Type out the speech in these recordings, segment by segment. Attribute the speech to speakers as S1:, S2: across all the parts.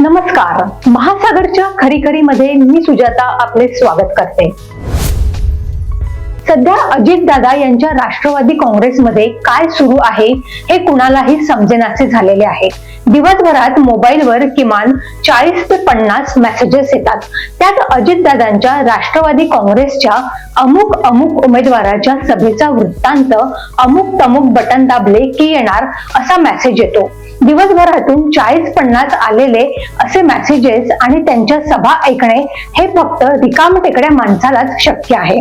S1: नमस्कार. महासागरच्या खरीखरी मध्ये मी सुजाता आपले स्वागत करते. सध्या अजितदादा यांच्या राष्ट्रवादी काँग्रेसमध्ये काय सुरू आहे हे कुणालाही समजेनासे झालेले आहे. दिवसभरात मोबाईलवर किमान चाळीस ते पन्नास मेसेजेस येतात. त्यात अजितदादांच्या राष्ट्रवादी काँग्रेसच्या अमुक अमुक उमेदवाराच्या सभेचा वृत्तांत अमुक तमुक बटन दाबले की येणार असा मेसेज येतो. दिवसभरातून चाळीस पन्नास आलेले असे मेसेजेस आणि त्यांच्या सभा ऐकणे हे फक्त रिकाम टेकड्या माणसालाच शक्य आहे.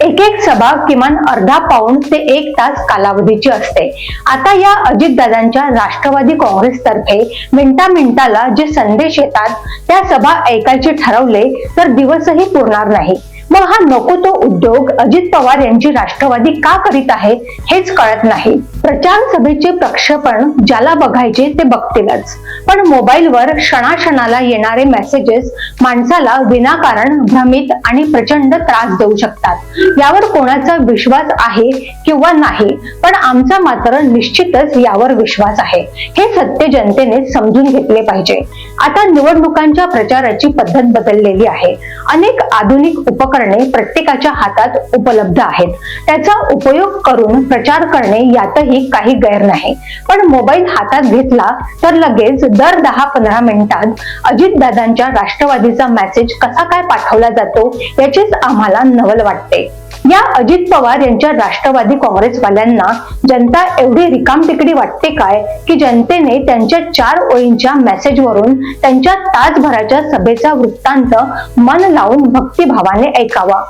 S1: एक एक सभा किमान अर्धा पाऊंड ते एक तास कालावधीची असते. आता या अजितदादांच्या राष्ट्रवादी काँग्रेसतर्फे मिनटा मिनटाला जे संदेश येतात त्या सभा ऐकायचे ठरवले तर दिवसही पुरणार नाही. मग हा नको तो उद्योग अजित पवार यांची राष्ट्रवादी का करीत आहे हेच कळत नाही. प्रचार सभेचे प्रक्षेपण ज्याला बघायचे ते बघतीलच. पण मोबाईलवर क्षणाक्षणाला येणारे मेसेजेस माणसाला विनाकारण भ्रमित आणि प्रचंड त्रास देऊ शकतात. यावर कोणाचा विश्वास आहे किंवा नाही पण आमचा मात्र निश्चितच यावर विश्वास आहे. हे सत्य जनतेने समजून घेतले पाहिजे. आता निवडणुकांच्या प्रचाराची पद्धत बदललेली आहे. अनेक आधुनिक उपकरणे प्रत्येकाच्या हातात उपलब्ध आहेत. त्याचा उपयोग करून प्रचार करणे यातही काही गैर नाही. पण मोबाईल हातात घेतला तर लगेच दर दहा पंधरा मिनिटात अजितदादांच्या राष्ट्रवादीचा मेसेज कसा काय पाठवला जातो याचीच आम्हाला नवल वाटते. या अजित पवार यांच्या राष्ट्रवादी काँग्रेसवाल्यांना जनता एवढी रिकामटिकडी वाटते काय? की जनतेने त्यांच्या चार ओळींच्या मेसेजवरून त्यांच्या तासभराच्या सभेचा वृत्तांत मन लावून भक्तिभावाने ऐकावा.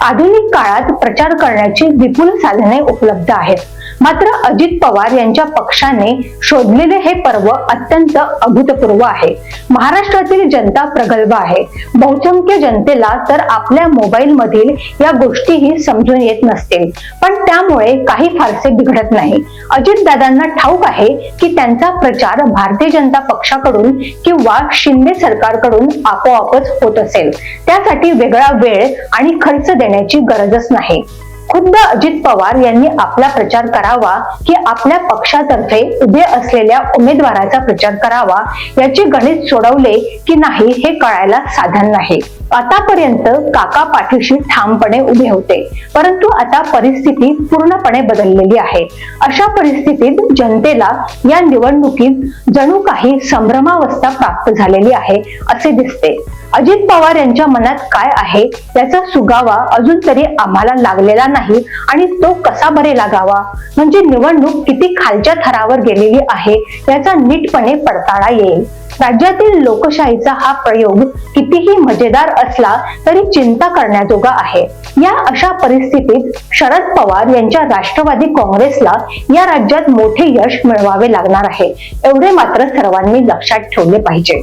S1: आधुनिक काळात प्रचार करण्याची विपुल साधने उपलब्ध आहेत. मात्र अजित पवार यांच्या पक्षाने शोधलेले हे पर्व अत्यंत अभूतपूर्व आहे. महाराष्ट्रातील जनता प्रगल्भ आहे. बहुसंख्य जनतेला तर आपल्या मोबाईल मधील या गोष्टीही समजून येत नसतील. पण त्यामुळे काही फारसे बिघडत नाही. अजित दादांना ठाऊक आहे की त्यांचा प्रचार भारतीय जनता पक्षाकडून किंवा शिंदे सरकारकडून आपोआपच होत असेल. त्यासाठी वेगळा वेळ आणि खर्च देण्याची गरजच नाही. खुद्द अजित पवार यांनी आपला प्रचार करावा की आपल्या पक्षातर्फे उभे असलेल्या उमेदवाराचा प्रचार करावा याचे गणित सोडवले की नाही हे कळायला साधन नाही. आतापर्यंत काका पाठीशी ठामपणे उभे होते परंतु आता परिस्थिती पूर्णपणे बदललेली आहे. अशा परिस्थितीत जनतेला या निवडणुकीत जणू काही संभ्रमावस्था प्राप्त झालेली आहे असे दिसते. अजित पवार यांच्या मनात काय आहे? याचा सुगावा अजून तरी आम्हाला लागलेला नाही. आणि तो कसा बरे लागावा? म्हणजे निवडणूक किती खालच्या थरावर गेलेली आहे याचा नीटपणे पडताळा येईल. राज्यातील लोकशाहीचा हा प्रयोग कितीही मजेदार असला तरी चिंता करण्याजोगा आहे. या अशा परिस्थितीत शरद पवार यांच्या राष्ट्रवादी काँग्रेसला या राज्यात मोठे यश मिळवावे लागणार आहे. एवढे मात्र सर्वांनी लक्षात ठेवले पाहिजे.